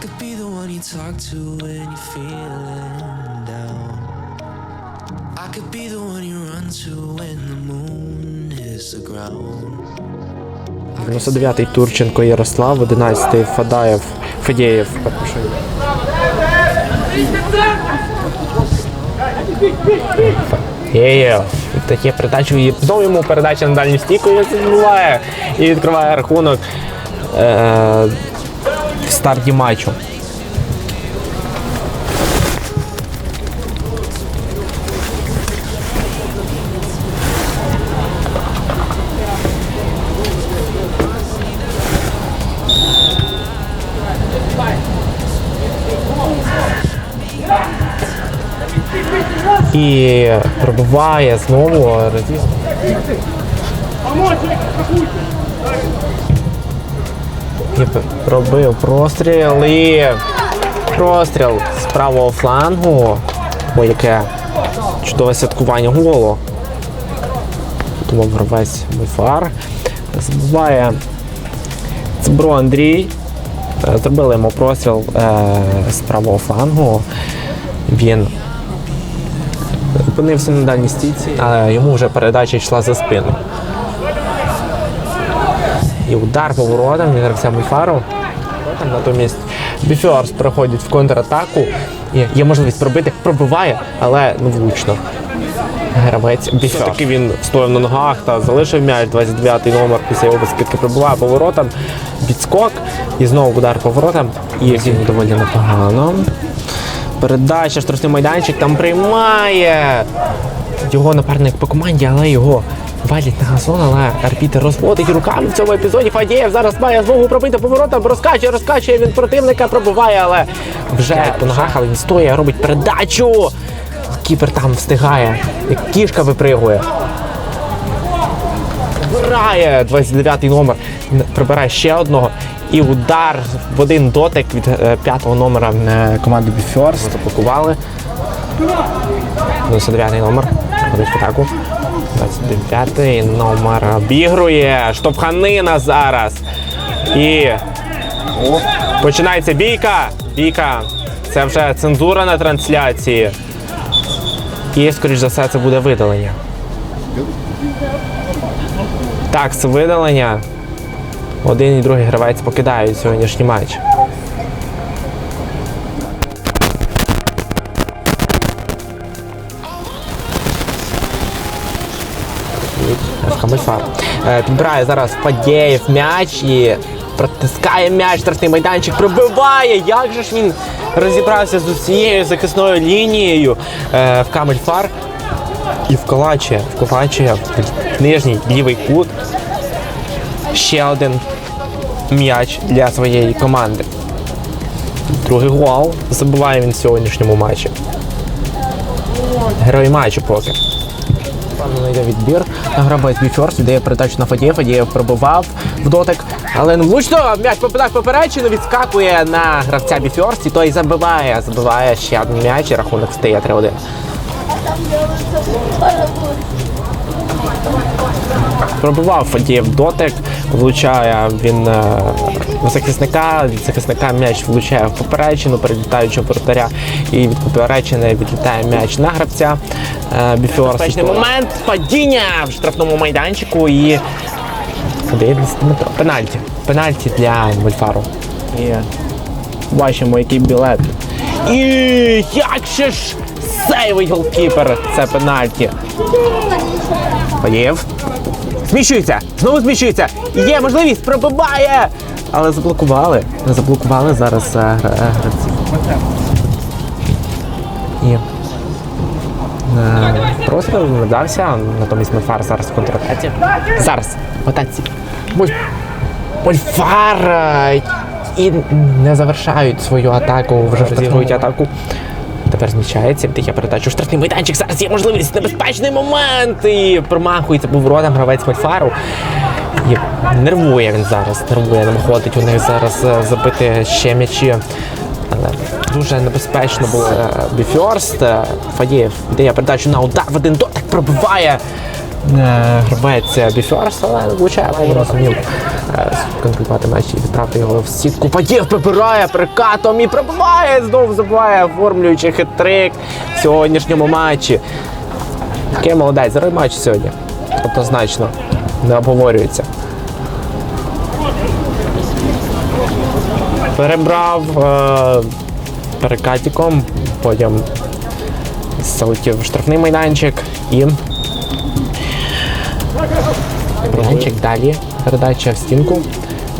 could be the one you talk to when you're feeling down. I could be the one you run to when the moon hits the ground. 99-й Турченко Ярослав, 11-й Фадаєв, Федєєв, перепрошую. Є, таке передачу і знову йому передача на дальню стійку і забуває і відкриває рахунок е- в старті матчу. І пробиває знову разів. І пробив простріл і простріл з правого флангу. Ой, яке чудове святкування голу. Думав гравець Мульфар. Забуває Цбро Андрій. Е, Зробили йому простріл е, з правого флангу. Він опинився на дальній стійці, але йому вже передача йшла за спину. І удар по воротам від гравця. Натомість Біфіорс переходить в контратаку. І є можливість пробити, пробиває, але не влучно. Гравець Біфіорс. Таки він стояв на ногах та залишив м'яч 29-й номер після його безкидки пробиває по воротам. Підскок і знову удар по воротам. І він доволі непогано. Передача, штрафний майданчик там приймає його напарник по команді, але його валять на газон, але арбітер розводить руками в цьому епізоді. Фадієв зараз має змогу пробити поворотом, розкачує, розкачує він противника, пробиває, але вже по ногах, але він стоїть, робить передачу. Кіпер там встигає, як кішка випригує. Вбирає 29-й номер, прибирає ще одного. І удар в один дотик від е, п'ятого номера е, команди Біферс. Заблокували. 99-й номер. Ходить в атаку. 29-й номер обігрує. Штовханина зараз. І починається бійка. Бійка. Це вже цензура на трансляції. І, скоріш за все, це буде видалення. Так, це видалення. Один і другий гравець покидають сьогоднішній матч. Камельфар. Е, Підбирає зараз Фадєєв м'яч і протискає м'яч, штрафний майданчик, пробиває. Як же ж він розібрався з усією захисною лінією е, в Камельфар і вколачує, вколачує в нижній лівий кут ще один м'яч для своєї команди. Другий гол забиває він в сьогоднішньому матчі. Герой матчу поки. Певно йде відбір. Грабець Біферс віддає передачу на Фадієв. Фадієв пробивав в дотик, але не влучно. М'яч попадає поперечину, відскакує на гравця Біферс і той забиває. Забиває ще один м'яч і рахунок стає 3-1. Пробивав Фадієв дотик, влучає він е, захисника, від захисника м'яч влучає в поперечину, перелітаючого воротаря, і від поперечини відлітає м'яч на гравця е, Безпечний момент падіння в штрафному майданчику і Пенальті. Пенальті для Мольфару. І бачимо, який білет. І як же ж сейвить голкіпер це пенальті. Поїв. Зміщується! Знову зміщується! Є можливість, пробиває! Але заблокували. Заблокували зараз е, е, гравців. І е, просто вдався, натомість Мольфар зараз в контратаці. Зараз в атаці. Моль- Мольфар! І не завершають свою атаку, вже розігрують атаку. Тепер змічається, віддає передачу штрафний майданчик. Зараз є можливість, небезпечний момент. І промахується поворотом гравець Мольфару. І нервує він зараз, нервує, не виходить у них зараз е, забити ще м'ячі. Але дуже небезпечно було е, Біфьорст. Е, Фадієв віддає передачу на удар в один дотик, пробиває. гравець Біферс, але влучає поворот, зумів е, контролювати м'яч і відправити його в сітку. Падєв прибирає перекатом і пробиває, знову забиває, оформлюючи хитрик в сьогоднішньому матчі. Такий молодець, герой матчу сьогодні. Однозначно, не обговорюється. Перебрав е, перекатиком, потім залетів в штрафний майданчик і. Майданчик далі. Передача в стінку.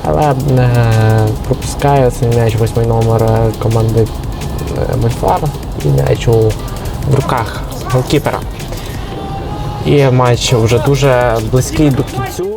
Але е, пропускає цей м'яч восьмий номер е, команди е, Мольфар і м'яч у в руках голкіпера. І матч вже дуже близький до кінцю.